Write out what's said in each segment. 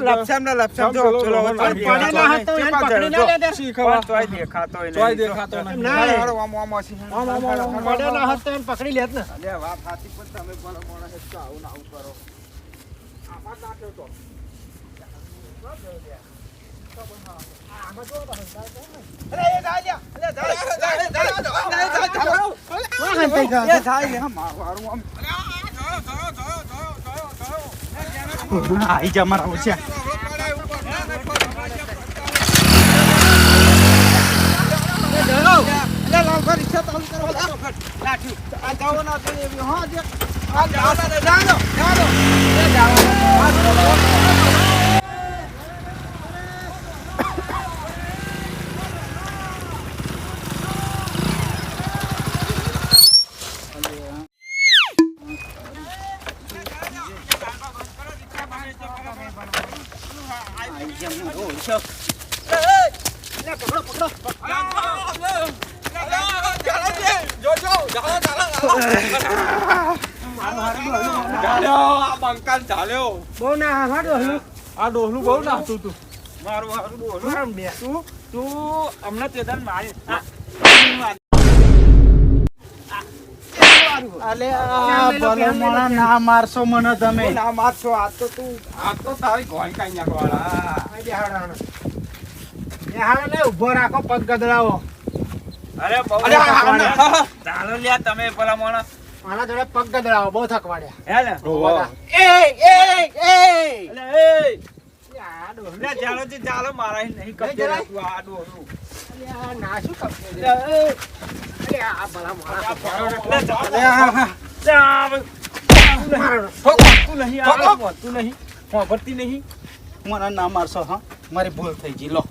લપસમ ને લપસમ જો પકડી લે. ના આવું કરો. આમાં આઈ જા મારા હોશિયાર લાઠી આ જવાનો તો એવી હા જે આ જવાનો જવાનો જવાનો ના મારશો મને તમે. ના મારશો આ તો તું આ તો તારી ઘોઈ કાઈ નાખવાળા. ઊભો રાખો પગ ગદડાવો અરે બહુ ચાલો લ્યા તમે પેલા મોણા. આના જોડે પગ ગદડાવો બહુ થકવાડ્યા. હે ને? એ એ એ! એ! ચાલો ચાલો મારા નહીં કપડે આ ડોરું ના શું કપડે અરે આ ભલા મારા તું નહીં. તું નહીં વાપરતી નહીં. મને ના મારશો હા? મારી ભૂલ થઈ ગઈ લો.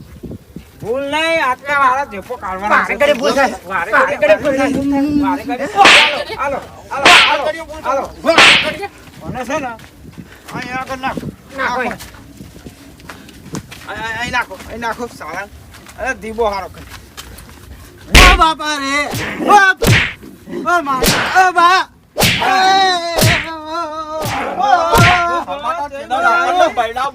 ભૂલ નહીં આટલે મારા ધેપો કાઢવાના વારે ઘડી ભૂલ થાય. વારે ઘડી ભૂલ થાય. વારે ઘડી. હાલો, હાલો, હાલો, હાલો, હાલો. મને છે ને અહીં આગળ નાખો ના કોઈ. અહીં- નાખો અહીં નાખો સારા અરે દીબો હારો કરી ઓ બાપા રે ઓ ઓ પરિણામ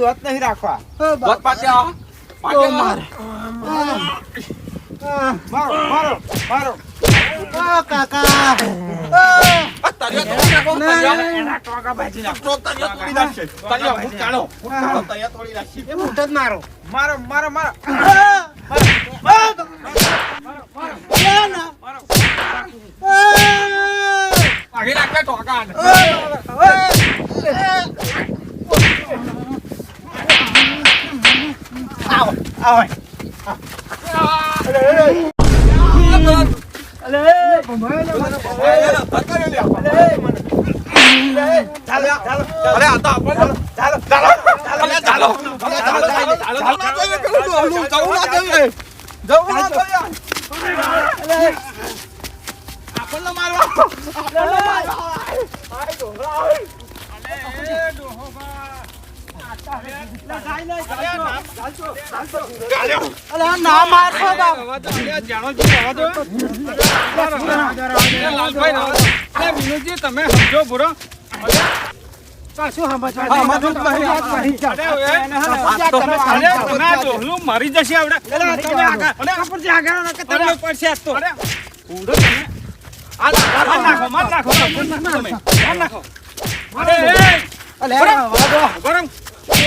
વાત નહીં રાખવા. મારો. મારો મારો. કાકા. તરિયો તોડી નાખશે. તરિયો હું કાળો હું તરિયો તોડી નાખશે. એ મુઠ્ઠો જ મારો. મારો મારો મારો. મારો આવ. આગળ રાખે ટોકા આવો આવો આપણને મારવા આપણને મારવા આ ડોંગરા આવે અલે ડોહો ભાઈ ના મારશો લાલભાઈ, તમે સમજો બુરો મરી જશે આવડે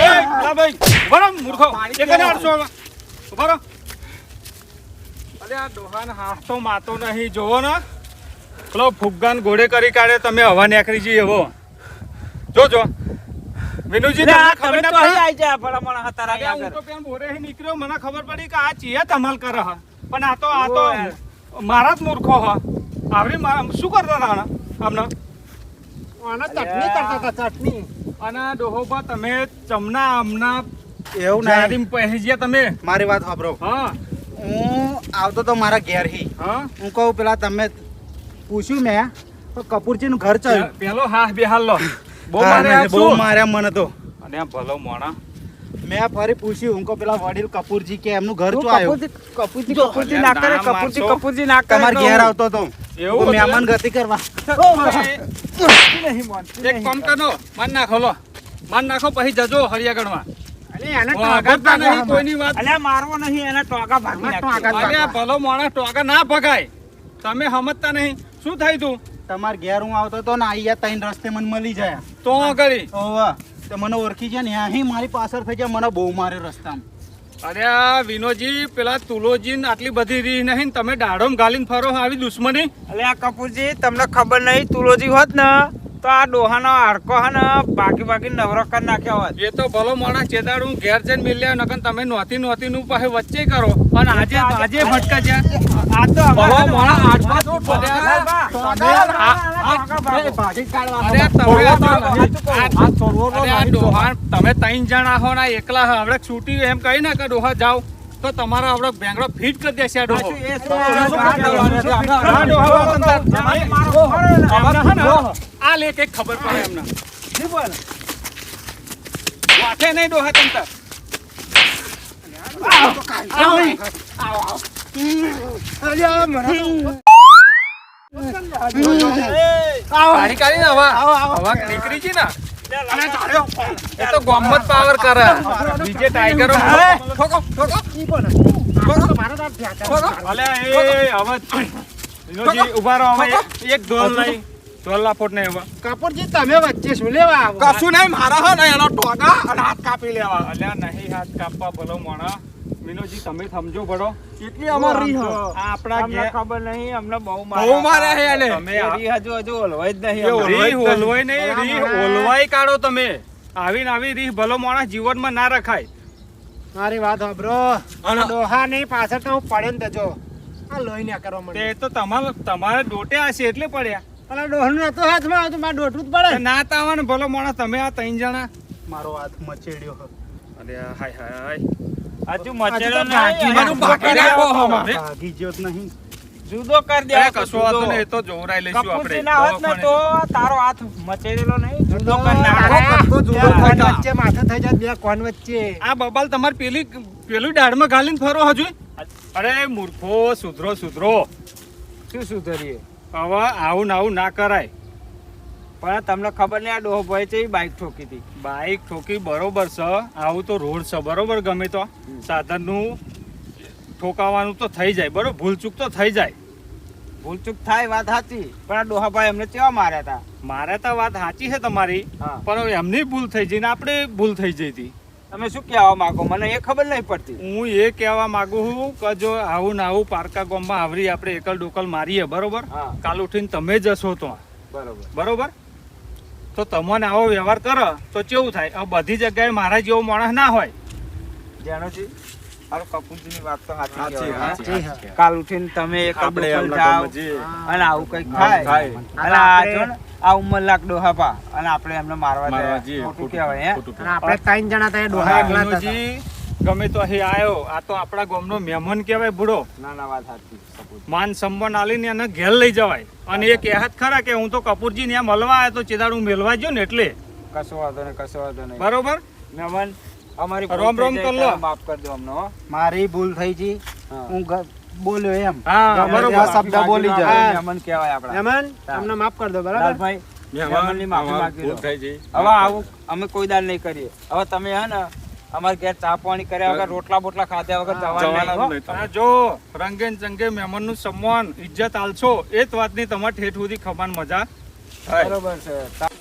તમે આવો તમે તો. અરે આ તમે. ડોહાને હાથ તો માતો નહીં જોવો ને પેલો ફુગ્ગાન ઘોડે કરી કાઢે તમે હવા નીકળી જઈએ એવો જોજો વિનુજી તમને ખબર ના પડી? અરે હું તો પેલા બોરે નીકળ્યો મને ખબર પડી કે આ ચિયા ધમાલ કરે હ પણ આ તો આ તો મારા જ મૂર્ખો હ આવી શું કરતા હતા? આમને ચટણી કરતા હતા, ચટણી અને ડોહોબા તમે ચમના આમના એવું નહીં. જારીમ પહેરી ગયા તમે? મારી વાત સાંભળો. હા. હું આવતો તો મારા ઘેર હી. હા. હું કહું પેલા તમે પૂછ્યું મેં તો કપૂરજી નું ઘર ચાલ્યું પેલો હાથ બેહાલ લો. બહુ હા, મારે બહુ? માર્યા મને તો. અને ભલો મોણા. મેં ફરી પૂછ્યું હું કહું પેલા વડીલ કપૂરજી કે એમનું ઘર ચાલ્યું આવ્યું? કપૂરજી કપૂરજી ના કરે કપૂરજી કપૂરજી ના કરે તમારા ઘેર આવતો તો. એવું મહેમાન ગતિ કરવા. એક કામ કરો માન નાખો લો. માન પછી જજો હરિયાગઢમાં. તમે સમજતા નહીં. શું થાય તું? તમારે ઘેર હું આવતો તો ને અહીંયા ત્રણ રસ્તે મને મળી જાય. તો કરી? મને ઓળખી જાય ને અહીં મારી પાછળ થઈ જાય મને બહુ મારે રસ્તામાં. અરે આ વિનોજી, પેલા તુલોજી આટલી બધી રી નહીં તમે દાડોમ ગાલીને ફરો આવી દુશ્મની. અલે આ કપૂરજી, તમને ખબર નહીં, તુલોજી હોત ને તો આ ડોહાનો હાડકો હે ને ભાગી ભાગી નવરો કરી નાખ્યો હોત. એ તો ભલો માણસ ચેદાડું ઘેર જઈને મિલ્યા નકર તમે નોતી નોતી નું પાસે વચ્ચે કરો. પણ આજે આજે ભટકા છે. આ તો ભલો માણસ આટલા જ ફર્યા. તમે આ- આ- અરે તમે આ તો- તમે ત્રણ જણા હો ને એકલા હવે છૂટી એમ કહી ને કે ડોહા જાઓ. તો તમારા આપડે બેંગડો ફિટ કરી દેશે આ ડોહો. લેખ એક ખબર પડે એમને. વાંચે નહીં ડોહા તંત્ર નીકળી છે ને? એ તો ગોમત પાવર કરે. બીજે ટાઈગરો ઠોકો ઠોકો. અલે એ હવે વિનોદજી ઊભા રહો હવે એક- ઢોલ નહીં. ઢોલ લાફોટ નહીં હવે કપૂરજી તમે વચ્ચે શું લેવા આવો? કશું નહીં મારા હે ને એનો ટોકા અને હાથ કાપી લેવા. અલ્યા નહીં હાથ કાપવા ભલો મોણા. વિનોદજી તમે સમજો પડો કેટલી અમારી આપણા ઘેર ખબર નહીં અમને બહુ બહુ મારે છે એને. તમે રી હજુ હજુ ઓલવાય જ નહીં રી ઓલવાય નહીં. રી ઓલવાય કાઢો તમે. આવીને આવી રી ભલો માણસ જીવનમાં ના રખાય. મારી વાત સાંભળો. અને ડોહા નહીં પાછળ તો હું પડે ને તો આ લોહી ના કરવા તે તો તમારે તમારે ડોટે હશે એટલે પડ્યા. અલા ડોહનું નતો હાથમાં આવતું મારે ડોટવું જ પડે. ના તાવા ને ભલો માણસ તમે આ ત્રણ જણા. મારો હાથ મચેડ્યો. અરે હાય હાય. હજુ મચેલો હજુ નહીં. બાકી રાખો હમણાં. ભાગી ગયો નહીં. જુદો કરી દે કશો વાંધો નહીં તો જોવરાઈ લઈશું આપણે. ના હોત ને તો તારો હાથ મચેડેલો નહીં જુદો કરી નાખો. જુદો બે વચ્ચે માથે થઈ જાય બે કોન વચ્ચે. આ બબલ તમારે પેલી પેલું ડાળમાં ગાલીને ફરો હજુ. અરે મૂર્ખો સુધરો સુધરો. શું સુધરીએ? હવે આવું ને આવું ના કરાય. પણ તમને ખબર નહીં આ ડોહો ભાઈ છે બાઈક ઠોકી હતી. બાઇક ઠોકી બરોબર છે. આવું તો રોડ છે. બરોબર ગમે તો. સાધનનું ઠોકાવાનું તો થઈ જાય. બરોબર? ભૂલચૂક તો થઈ જાય. ભૂલચૂક થાય વાત સાચી. પણ આ ડોહા ભાઈ એમને કેવા માર્યા હતા? મારે તો વાત સાચી છે તમારી. પણ એમની ભૂલ થઈ જઈને આપણે ભૂલ થઈ જઈ હતી. તમે શું કહેવા માંગો? મને એ ખબર નહીં પડતી. હું એ કહેવા માંગુ છું કે જો આવું ને આવું પારકા ગામમાં આવરી આપણે એકલ ડોકલ મારીએ બરોબર? હા. કાલ ઉઠીને તમે જશો તો. બરોબર. બરોબર? તો તમને આવો વ્યવહાર કરો તો કેવું થાય? આ બધી જગ્યાએ મારા જેવો માણસ ના હોય. જાણોજી કપૂરજીની વાત તો સાચી. કાલ ઉઠીને તમે એક આપણે. અને આવું કંઈક આવું થાય. અને આ જો ડોહા પા અને આપણે એમને મારવા જાય ખોટું ખોટું, કહેવાય હે? ખોટું અને આપણે ત્રણ જણા ત્યાં ડોહા એકલા ગમે તો અહીં આવ્યો આ તો આપણા ગામનો મહેમાન કહેવાય બુડો. ના ના વાત સાચી માન સંબંધ આલીને એને ઘેર લઈ જવાય. અને એ કહેત ખરા કે હું તો કપૂરજી ને મળવા આવ્યો તો ચેદાડ હું મેળવા ગયો ને એટલે. કશો વાંધો નહીં કશો વાંધો નહીં. બરોબર? મહેમાન અમારી રોમ રોમ ભૂલ થઈ કર લો. જાય, માફ કરજો અમને હો. મારી ભૂલ થઈ છે હું. બોલ્યો એમ. હા બરોબર. શબ્દ બોલી જાય. મહેમાન કહેવાય આપણા. મહેમાન તમને માફ કરી દો બરાબર? ભાઈ મહેમાનની માફી માંગી લો. હવે આવું અમે કોઈ દાન નહીં કરીએ. હવે તમે હે ને અમારા ઘેર ચા પાણી કર્યા વગર રોટલા બોટલા ખાધ્યા વગર જવાના નહીં, જો રંગે ચંગે મહેમાનનું સન્માન ઇજ્જત આલશો એ જ વાતની તમારે ઠેઠ સુધી ખબાન મજા બરોબર છે.